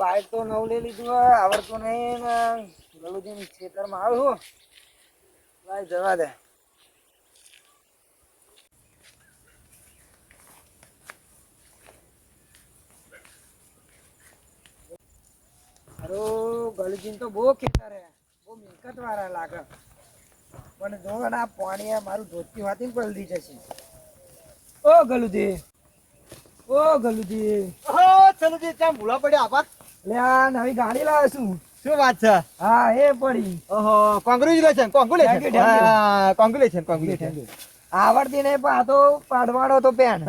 Bike તો નવું લઈ લીધું હોય, આવડતું નહીં, ને ગલુજી ખેતરમાં આવ્યું ભાઈ જવા દે. અરે ગલુજી તો બહુ ખેતર હે. બહુ મિલકત વાળા લાગે. પણ જો આ પાણી મારું ધોતી વાતી પલદી જશે. ઓ ગલુજી. ઓ ગલુજી. ઓ ચલુજી, ત્યાં ભૂલા પડ્યા આપા લે આ નવી ગાડી લાવ્યો છું શું વાત છે? હા એ પડી. ઓહો કોંગ્રેચ્યુલેશન કોંગ્રેચ્યુલેશન હા કોંગ્રેચ્યુલેશન કોંગ્રેચ્યુલેશન આવડતી નહીં પણ આ તો પાડવાડો તો પેન.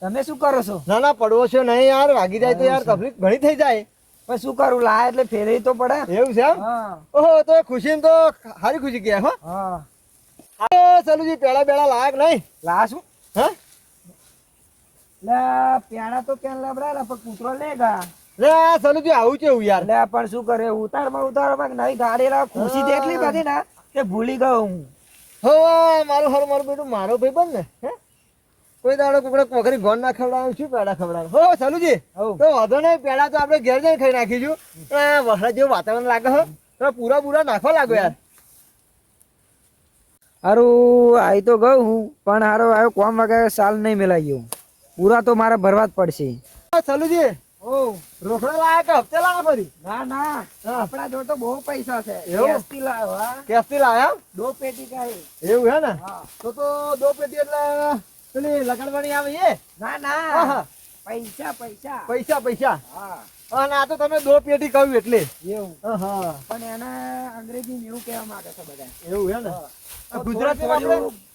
તમે શું કરો છો? ના ના પડવો છો નહીં યાર વાગી જાય તો યાર તકલીફ ઘણી થઈ જાય. પણ શું કરું લાય એટલે ફેરવી તો પડે. એવું છે ઓહો તો ખુશી તો સારી ખુશી ગયા હો. હા. ચલુજી પેલા બેળા લાયક નહીં. લા શું હા? લે પેણા તો કેન લબડાયેલા પણ કૂતરો લે ગા. લે ચલુજી આવું કેવું યાર? લે પણ શું કરે? ઉતારમાં ઉતારમાં નવી ગાડી લાવ. ખુશી તો એટલી બધી ના કે ભૂલી ગયો હું. હો મારું હર મારું બેટું મારો ભાઈ બન ને હે? કોઈ દાડો કોકડે કોકરી ગોન ના ખવડાવે શું પેડા ખવડાવે? હો સલુજી તો વાંધો નહીં પેડા તો આપણે ઘેર જઈને ખાઈ નાખીશું. પણ વરસાદ જેવું વાતાવરણ લાગે હો. તો પૂરા પૂરા નાખવા લાગો યાર. હારું આવી તો ગયો હું પણ હારો આવ્યો કોમ વગર સાલ નહીં મેલાઈ ગયો. પૂરા તો મારે ભરવા જ પડશે. સલુજી રોકડા લાયા કે હપ્તે લાયા ફરી? ના ના આપણા જોડે તો બહુ પૈસા છે. એવું? કેસથી લાવ્યો, લાયા દો પેટી કાંઈ. એવું હે ને? તો તો દો પેટી એટલે પેલી લગાડવાની આવે એ ના ના. પૈસા પૈસા. પૈસા પૈસા. હા. અને આ તો તમે દો પેટી કહ્યું એટલે. એવું. હા પણ એને અંગ્રેજી એવું કહેવા માંગે છે બધા એવું હે. ને ગુજરાતી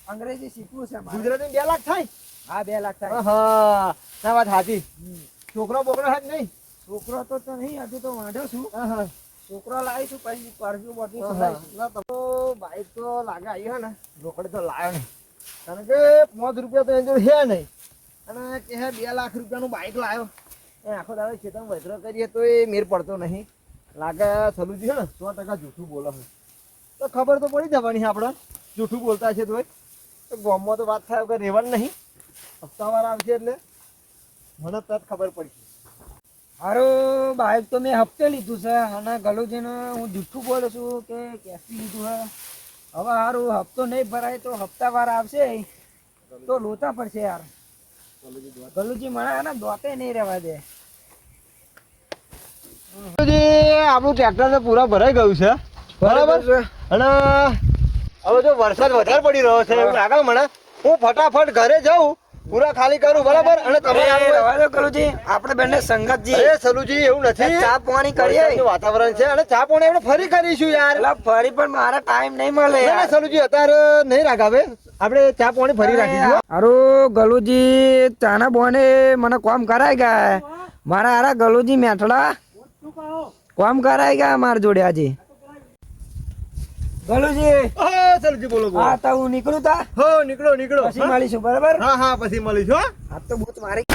અંગ્રેજી શીખવું છે. ગુજરાતી બે લાખ થાય? હા બે લાખ થાય. હા. ના વાત સાચી. છોકરો બોકરો હે નહીં? છોકરો તો તો નહીં હજુ તો વાંધો છું. હા છોકરો લાવીશું પછી પરજુ બધું તો બાઈક તો લાગે આવી હે ને. રોકડે તો લાવ્યો નહીં. કારણ કે પાંચ રૂપિયા તો એની હે નહીં. અને કે હે બે લાખ રૂપિયાનું બાઈક લાવ્યો એ આખો દાડો ખેતરમાં વૈતરો કરીએ તો એ મેર પડતો નહીં. લાગે સલુજી છે ને સો ટકા જૂઠું બોલે છે. તો ખબર તો પડી જવાની આપણે જૂઠું બોલતા છે તોય. તો ગામમાં તો વાત થાય કે રહેવાનું નહીં. હપ્તાવાર આવશે એટલે મને તરત ખબર પડી. હારું બાઈક તો મેં હપ્તે લીધું છે. અને ગલુજીને હું જુઠ્ઠું બોલું છું કે કેસી લીધું છે? હવે હારું હપ્તો નહીં ભરાય તો હપ્તાવાર આવશે. તો લોતા પડશે યાર. ગલુજી મને ને દોતે નહીં રહેવા દે. આપણું ટ્રેક્ટર તો પૂરા ભરાઈ ગયું છે. બરાબર? છે. અને હવે જો વરસાદ વધારે પડી રહ્યો છે લાગે મને. હું ફટાફટ ઘરે જાઉં પૂરા ખાલી કરું બરાબર? અને તમે ગલુજી આપણે બંને સંગતજી. એ સલુજી એવું નથી. ચા પાણી કરીએ. વાતાવરણ છે અને ચા પાણી આપણે ફરી કરીશું યાર. એટલે ફરી પણ મારા ટાઈમ નહીં મળે ના, સલુજી અત્યારે નહીં રાખાવે આપણે ચા પાણી ફરી રાખીશું અરે ગલુજી ચાના બોને મને કોમ કરાય ગયા. મારા આરા ગલુજી મેઠડા કોમ કરાય ગયા મારા જોડે આજે. ગલુજી. હા બોલો હા તો હું નીકળું તા? હો નીકળો નીકળો. પછી મળીશું બરાબર? હા હા પછી મળીશું હો. આ તો બહુ મારી